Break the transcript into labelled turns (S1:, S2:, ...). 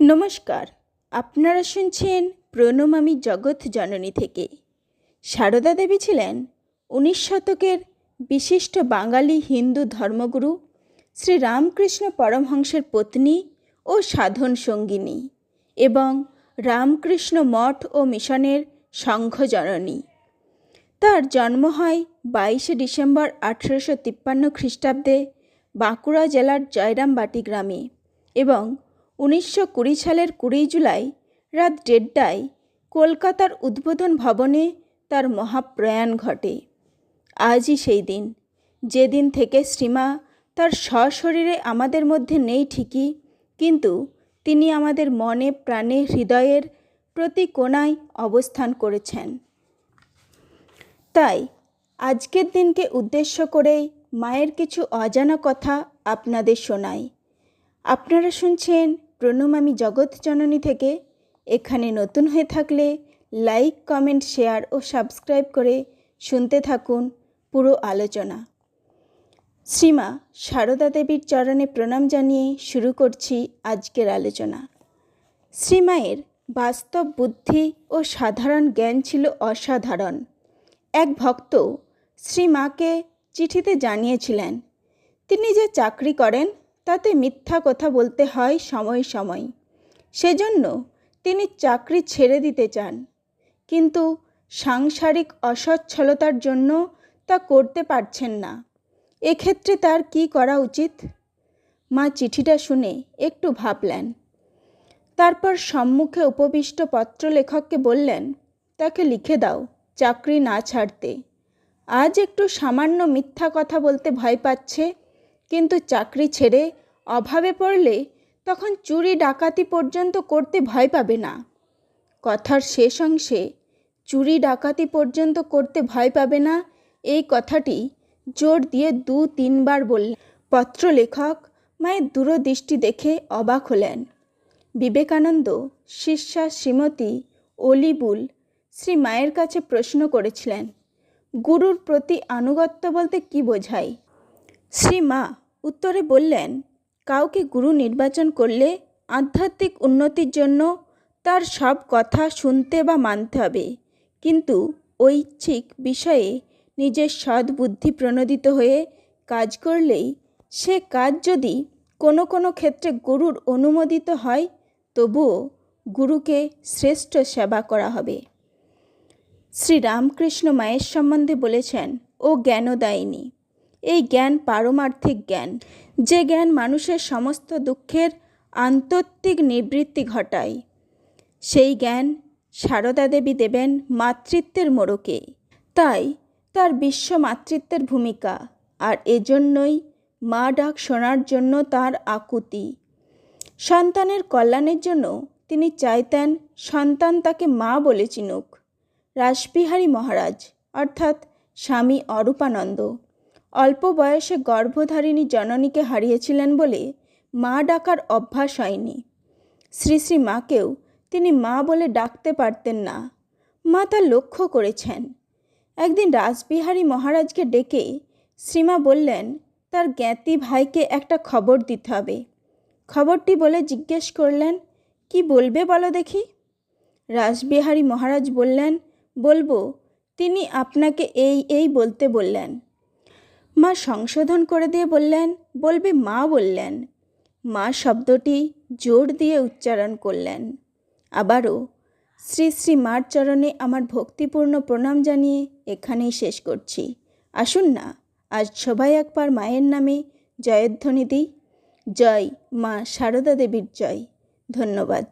S1: নমস্কার, আপনারা শুনছেন প্রণমামী জগৎ জননী থেকে। সারদা দেবী ছিলেন উনিশ শতকের বিশিষ্ট বাঙালি হিন্দু ধর্মগুরু শ্রী রামকৃষ্ণ পরমহংসের পত্নী ও সাধন সঙ্গিনী এবং রামকৃষ্ণ মঠ ও মিশনের সংঘ জননী। তার জন্ম হয় বাইশে ডিসেম্বর আঠেরোশো তিপ্পান্ন খ্রিস্টাব্দে বাঁকুড়া জেলার জয়রামবাটি গ্রামে এবং উনিশশো কুড়ি সালের কুড়ি জুলাই রাত দেড়টায় কলকাতার উদ্বোধন ভবনে তার মহাপ্রয়াণ ঘটে। আজই সেই দিন। যেদিন থেকে শ্রীমা তার সশরীরে আমাদের মধ্যে নেই ঠিকই, কিন্তু তিনি আমাদের মনে প্রাণে হৃদয়ের প্রতি কোনায় অবস্থান করেছেন। তাই আজকের দিনকে উদ্দেশ্য করে মায়ের কিছু অজানা কথা আপনাদের শোনাই। আপনারা শুনছেন প্রণমামী জগৎ জননী থেকে। এখানে নতুন হয়ে থাকলে লাইক কমেন্ট শেয়ার ও সাবস্ক্রাইব করে শুনতে থাকুন পুরো আলোচনা। শ্রীমা সারদা দেবীর চরণে প্রণাম জানিয়ে শুরু করছি আজকের আলোচনা। শ্রীমায়ের বাস্তব বুদ্ধি ও সাধারণ জ্ঞান ছিল অসাধারণ। এক ভক্ত শ্রীমাকে চিঠিতে জানিয়েছিলেন, তিনি যে চাকরি করেন তাতে মিথ্যা কথা বলতে হয় সময় সময়। সেজন্য তিনি চাকরি ছেড়ে দিতে চান। কিন্তু সাংসারিক অসচ্ছলতার জন্য তা করতে পারছেন না। এক্ষেত্রে তার কি করা উচিত? মা চিঠিটা শুনে একটু ভাবলেন। তারপর সম্মুখে উপবিষ্ট পত্রলেখককে বললেন, তাকে লিখে দাও চাকরি না ছাড়তে। আজ একটু সামান্য মিথ্যা কথা বলতে ভয় পাচ্ছে। কিন্তু চাকরি ছেড়ে অভাবে পড়লে তখন চুরি ডাকাতি পর্যন্ত করতে ভয় পাবে না। কথার শেষ অংশে চুরি ডাকাতি পর্যন্ত করতে ভয় পাবে না এই কথাটি জোর দিয়ে দু তিনবার বললেন। পত্রলেখক মায়ের দূরদৃষ্টি দেখে অবাক হলেন। বিবেকানন্দ, শিষ্যা শ্রীমতী, অলিবুল শ্রী মায়ের কাছে প্রশ্ন করেছিলেন, গুরুর প্রতি আনুগত্য বলতে কি বোঝায়? শ্রী মা উত্তরে বললেন, কাউকে গুরু নির্বাচন করলে আধ্যাত্মিক উন্নতির জন্য তার সব কথা শুনতে বা মানতে হবে। কিন্তু ঐচ্ছিক বিষয়ে নিজের সৎ বুদ্ধি প্রণোদিত হয়ে কাজ করলেই সে কাজ যদি কোনো কোনো ক্ষেত্রে গুরুর অনুমোদিত হয়, তবুও গুরুকে শ্রেষ্ঠ সেবা করা হবে। শ্রী রামকৃষ্ণ মায়ের সম্বন্ধে বলেছেন, ও জ্ঞানদায়িনী এই জ্ঞান পারমার্থিক জ্ঞান। যে জ্ঞান মানুষের সমস্ত দুঃখের আন্তত্বিক নিবৃত্তি ঘটায়, সেই জ্ঞান সারদা দেবী দেবেন মাতৃত্বের মোড়কে। তাই তার বিশ্ব মাতৃত্বের ভূমিকা, আর এজন্যই মা ডাক শোনার জন্য তার আকুতি। সন্তানের কল্যাণের জন্য তিনি চাইতেন সন্তান তাকে মা বলে চিনুক। রাসবিহারী মহারাজ, অর্থাৎ স্বামী অরূপানন্দ। অল্প বয়সে গর্ভধারিণী জননীকে হারিয়েছিলেন বলে মা ডাকার অভ্যাস হয়নি। শ্রী শ্রী মাকেও তিনি মা বলে ডাকতে পারতেন না। মা তা লক্ষ্য করেছেন। একদিন রাসবিহারী মহারাজকে ডেকে শ্রীমা বললেন, তার জ্ঞাতি ভাইকে একটা খবর দিতে হবে। খবরটি বলে জিজ্ঞেস করলেন, কি বলবে বলো দেখি? রাসবিহারী মহারাজ বললেন, বলব, তিনি আপনাকে এই এই বলতে বললেন। মা সংশোধন করে দিয়ে বললেন, বলবে মা বললেন। মা শব্দটি জোর দিয়ে উচ্চারণ করলেন। আবারও শ্রী শ্রী মার চরণে আমার ভক্তিপূর্ণ প্রণাম জানিয়ে এখানেই শেষ করছি। আসুন না, আজ সবাই একবার মায়ের নামে জয়ধ্বনি দিই। জয় মা সারদা দেবীর জয়। ধন্যবাদ।